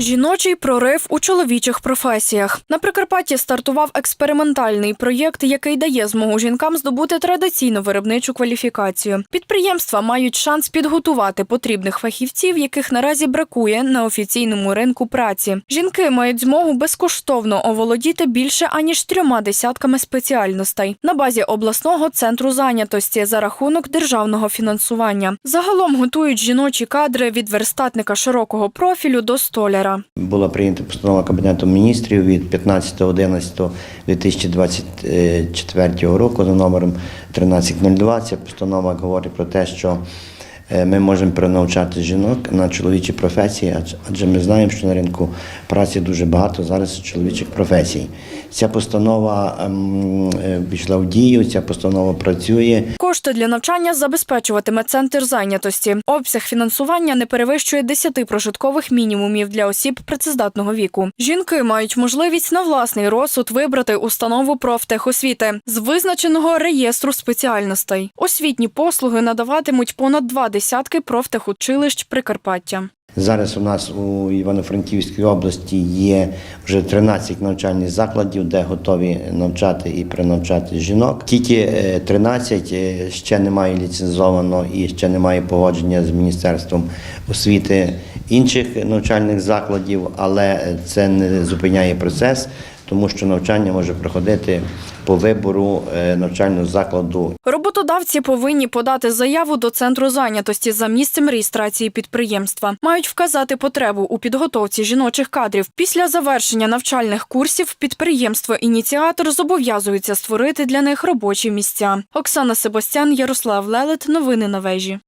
Жіночий прорив у чоловічих професіях на Прикарпатті стартував експериментальний проєкт, який дає змогу жінкам здобути традиційну виробничу кваліфікацію. Підприємства мають шанс підготувати потрібних фахівців, яких наразі бракує на офіційному ринку праці. Жінки мають змогу безкоштовно оволодіти більше аніж трьома десятками спеціальностей на базі обласного центру зайнятості за рахунок державного фінансування. Загалом готують жіночі кадри від верстатника широкого профілю до столяра. Була прийнята постанова Кабінету міністрів від 15.11.2024 року за номером 1302. Ця постанова говорить про те, що е, ми можемо перенавчати жінок на чоловічі професії, адже- ми знаємо, що на ринку праці дуже багато зараз чоловічих професій. Ця постанова ем, е, пішла в дію, ця постанова працює. Кошти для навчання забезпечуватиме центр зайнятості. Обсяг фінансування не перевищує 10 прожиткових мінімумів для осіб працездатного віку. Жінки мають можливість на власний розсуд вибрати установу профтехосвіти з визначеного реєстру спеціальностей. Освітні послуги надаватимуть понад два десятки профтехучилищ Прикарпаття. Зараз у нас у Івано-Франківській області є вже 13 навчальних закладів, де готові навчати і перенавчати жінок. Тільки е, 13 е, ще немає ліцензовано і ще немає погодження з Міністерством освіти інших навчальних закладів, але це не зупиняє процес, тому що навчання може проходити по вибору е, навчального закладу Роботодавці повинні подати заяву до центру зайнятості за місцем реєстрації підприємства. Мають вказати потребу у підготовці жіночих кадрів. Після завершення навчальних курсів підприємство ініціатор зобов'язується створити для них робочі місця. Оксана Себастян, Ярослав Лелет. Новини на вежі.